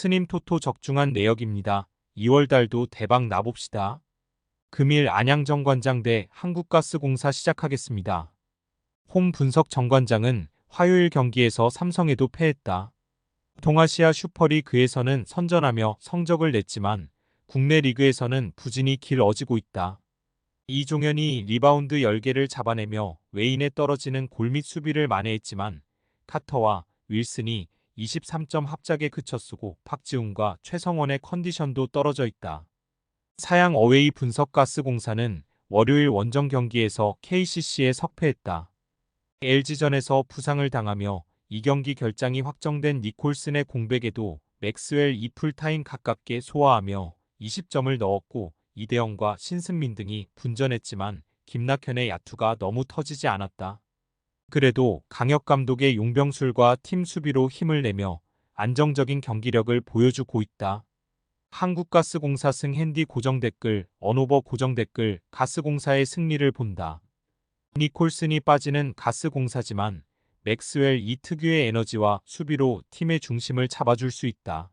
스님 토토 적중한 내역입니다. 2월달도 대박 나봅시다. 금일 안양 정관장 대 한국가스공사 시작하겠습니다. 홈 분석 정관장은 화요일 경기에서 삼성에도 패했다. 동아시아 슈퍼리그에서는 선전하며 성적을 냈지만 국내 리그에서는 부진이 길어지고 있다. 이종현이 리바운드 10개를 잡아내며 외인에 떨어지는 골밑 수비를 만회했지만 카터와 윌슨이 23점 합작에 그쳤으고 박지훈과 최성원의 컨디션도 떨어져 있다. 사양 어웨이 분석가스공사는 월요일 원정 경기에서 KCC에 석패했다. LG전에서 부상을 당하며 이 경기 결장이 확정된 니콜슨의 공백에도 맥스웰 이풀타임 가깝게 소화하며 20점을 넣었고 이대영과 신승민 등이 분전했지만 김낙현의 야투가 너무 터지지 않았다. 그래도 강혁 감독의 용병술과 팀 수비로 힘을 내며 안정적인 경기력을 보여주고 있다. 한국가스공사 승 핸디 고정 댓글, 언오버 고정 댓글, 가스공사의 승리를 본다. 니콜슨이 빠지는 가스공사지만 맥스웰 이 특유의 에너지와 수비로 팀의 중심을 잡아줄 수 있다.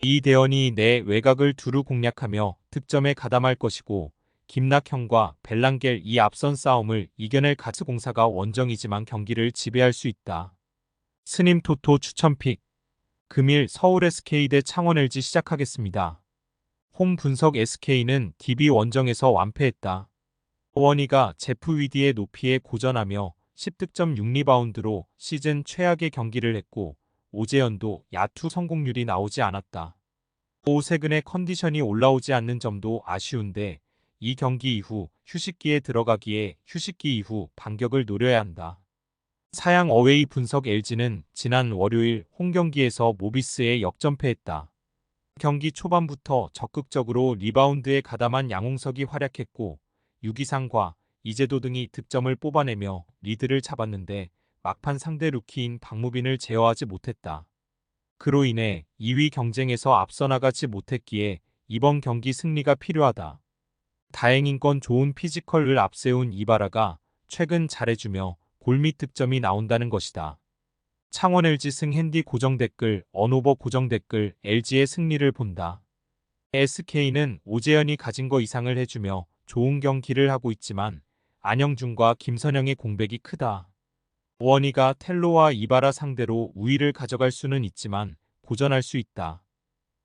이 대원이 내 외곽을 두루 공략하며 득점에 가담할 것이고 김낙현과 벨랑겔 이 앞선 싸움을 이겨낼 가스공사가 원정이지만 경기를 지배할 수 있다. 스님 토토 추천픽 금일 서울 SK 대 창원 LG 시작하겠습니다. 홈 분석 SK는 DB 원정에서 완패했다. 오원이가 제프 위디의 높이에 고전하며 10득점 6리바운드로 시즌 최악의 경기를 했고 오재현도 야투 성공률이 나오지 않았다. 오세근의 컨디션이 올라오지 않는 점도 아쉬운데 이 경기 이후 휴식기에 들어가기에 휴식기 이후 반격을 노려야 한다. 사양 어웨이 분석 LG는 지난 월요일 홈 경기에서 모비스에 역전패했다. 경기 초반부터 적극적으로 리바운드에 가담한 양홍석이 활약했고 유기상과 이재도 등이 득점을 뽑아내며 리드를 잡았는데 막판 상대 루키인 박무빈을 제어하지 못했다. 그로 인해 2위 경쟁에서 앞서 나가지 못했기에 이번 경기 승리가 필요하다. 다행인 건 좋은 피지컬을 앞세운 이바라가 최근 잘해주며 골밑 득점이 나온다는 것이다. 창원 LG 승 핸디 고정 댓글, 언오버 고정 댓글, LG의 승리를 본다. SK는 오재현이 가진 거 이상을 해주며 좋은 경기를 하고 있지만 안영준과 김선영의 공백이 크다. 오원이가 텔로와 이바라 상대로 우위를 가져갈 수는 있지만 고전할 수 있다.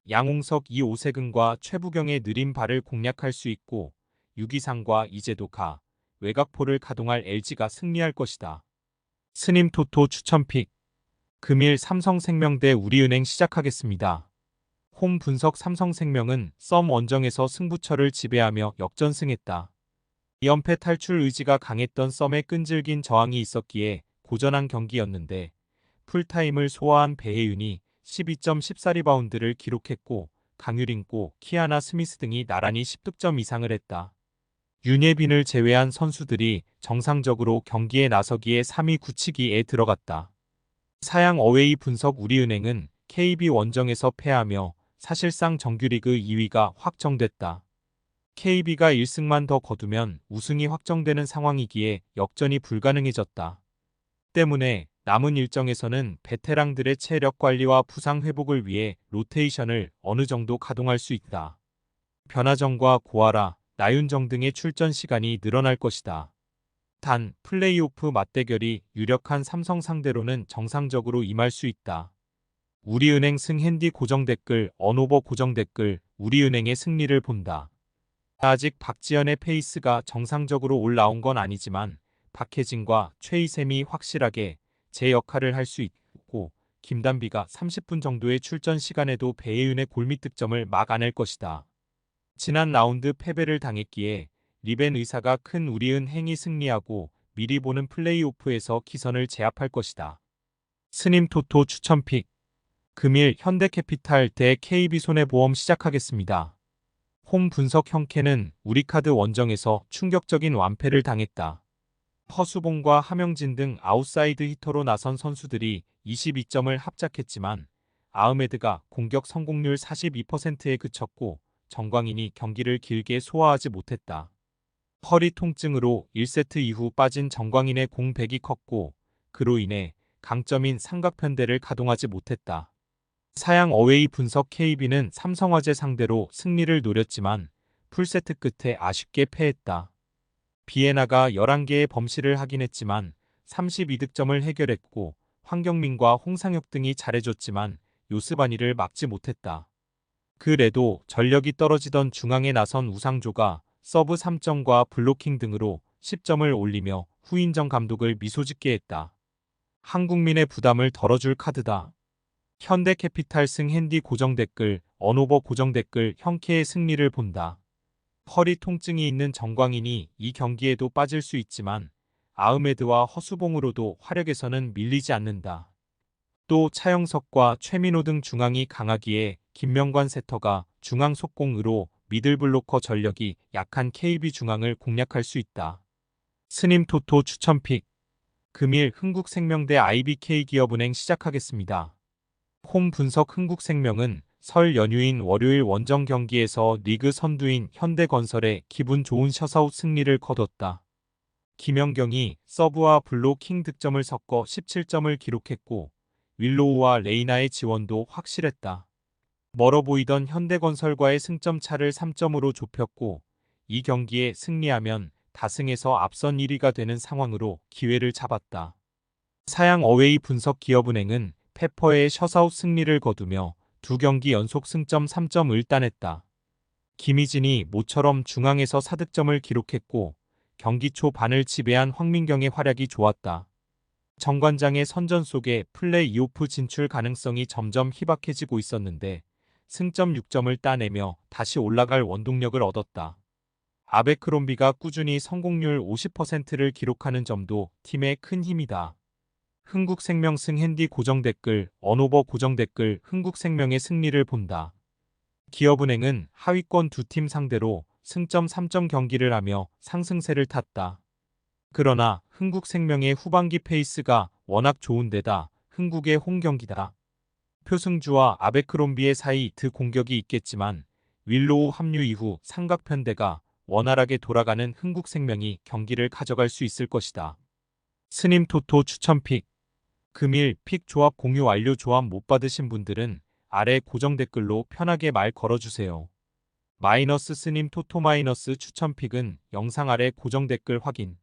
양홍석 이오세근과 최부경의 느린 발을 공략할 수 있고 유기상과 이재도가 외곽포를 가동할 LG가 승리할 것이다. 스님 토토 추천픽 금일 삼성생명 대 우리은행 시작하겠습니다. 홈 분석 삼성생명은 썸 원정에서 승부처를 지배하며 역전승했다. 2연패 탈출 의지가 강했던 썸에 끈질긴 저항이 있었기에 고전한 경기였는데 풀타임을 소화한 배혜윤이 12.14리바운드를 기록했고 강유린고 키아나 스미스 등이 나란히 10득점 이상을 했다. 윤예빈을 제외한 선수들이 정상적으로 경기에 나서기에 3위 굳히기에 들어갔다. 사양 어웨이 분석 우리은행은 KB 원정에서 패하며 사실상 정규리그 2위가 확정됐다. KB가 1승만 더 거두면 우승이 확정되는 상황이기에 역전이 불가능해졌다. 때문에 남은 일정에서는 베테랑들의 체력 관리와 부상 회복을 위해 로테이션을 어느 정도 가동할 수 있다. 변화정과 고아라, 나윤정 등의 출전 시간이 늘어날 것이다. 단 플레이오프 맞대결이 유력한 삼성 상대로는 정상적으로 임할 수 있다. 우리은행 승 핸디 고정 댓글, 언오버 고정 댓글, 우리은행의 승리를 본다. 아직 박지현의 페이스가 정상적으로 올라온 건 아니지만 박혜진과 최희샘이 확실하게 제 역할을 할 수 있고 김단비가 30분 정도의 출전 시간에도 배혜윤의 골밑 득점을 막아낼 것이다. 지난 라운드 패배를 당했기에 리벤 의사가 큰 우리은 행이 승리하고 미리 보는 플레이오프에서 기선을 제압할 것이다. 스님 토토 추천픽 금일 현대캐피탈 대 KB손해보험 시작하겠습니다. 홈 분석 형캐는 우리카드 원정에서 충격적인 완패를 당했다. 허수봉과 하명진 등 아웃사이드 히터로 나선 선수들이 22점을 합작했지만 아흐메드가 공격 성공률 42%에 그쳤고 정광인이 경기를 길게 소화하지 못했다. 허리 통증으로 1세트 이후 빠진 정광인의 공백이 컸고 그로 인해 강점인 삼각편대를 가동하지 못했다. 사양 어웨이 분석 KB는 삼성화재 상대로 승리를 노렸지만 풀세트 끝에 아쉽게 패했다. 비에나가 11개의 범실을 하긴 했지만 32득점을 해결했고 황경민과 홍상혁 등이 잘해줬지만 요스바니를 막지 못했다. 그래도 전력이 떨어지던 중앙에 나선 우상조가 서브 3점과 블로킹 등으로 10점을 올리며 후인정 감독을 미소짓게 했다. 한국민의 부담을 덜어줄 카드다. 현대캐피탈 승 핸디 고정 댓글, 언오버 고정 댓글 형케의 승리를 본다. 허리 통증이 있는 정광인이 이 경기에도 빠질 수 있지만 아흐메드와 허수봉으로도 화력에서는 밀리지 않는다. 또 차영석과 최민호 등 중앙이 강하기에 김명관 세터가 중앙 속공으로 미들블로커 전력이 약한 KB 중앙을 공략할 수 있다. 스님 토토 추천픽 금일 흥국생명대 IBK 기업은행 시작하겠습니다. 홈 분석 흥국생명은 설 연휴인 월요일 원정 경기에서 리그 선두인 현대건설에 기분 좋은 셔사웃 승리를 거뒀다. 김연경이 서브와 블로킹 득점을 섞어 17점을 기록했고 윌로우와 레이나의 지원도 확실했다. 멀어 보이던 현대건설과의 승점 차를 3점으로 좁혔고 이 경기에 승리하면 다승에서 앞선 1위가 되는 상황으로 기회를 잡았다. 사양 어웨이 분석 기업은행은 페퍼의 셔사웃 승리를 거두며 두 경기 연속 승점 3점을 따냈다. 김희진이 모처럼 중앙에서 4득점을 기록했고 경기 초 반을 지배한 황민경의 활약이 좋았다. 정관장의 선전 속에 플레이오프 진출 가능성이 점점 희박해지고 있었는데 승점 6점을 따내며 다시 올라갈 원동력을 얻었다. 아베크롬비가 꾸준히 성공률 50%를 기록하는 점도 팀의 큰 힘이다. 흥국생명 승 핸디 고정 댓글, 언오버 고정 댓글, 흥국생명의 승리를 본다. 기업은행은 하위권 두 팀 상대로 승점 3점 경기를 하며 상승세를 탔다. 그러나 흥국생명의 후반기 페이스가 워낙 좋은 데다 흥국의 홈 경기다. 표승주와 아베크롬비의 사이 드 공격이 있겠지만 윌로우 합류 이후 삼각편대가 원활하게 돌아가는 흥국생명이 경기를 가져갈 수 있을 것이다. 스님 토토 추천픽 금일 픽 조합 공유 완료 조합 못 받으신 분들은 아래 고정 댓글로 편하게 말 걸어주세요. 마이너스 스님 토토 마이너스 추천픽은 영상 아래 고정 댓글 확인.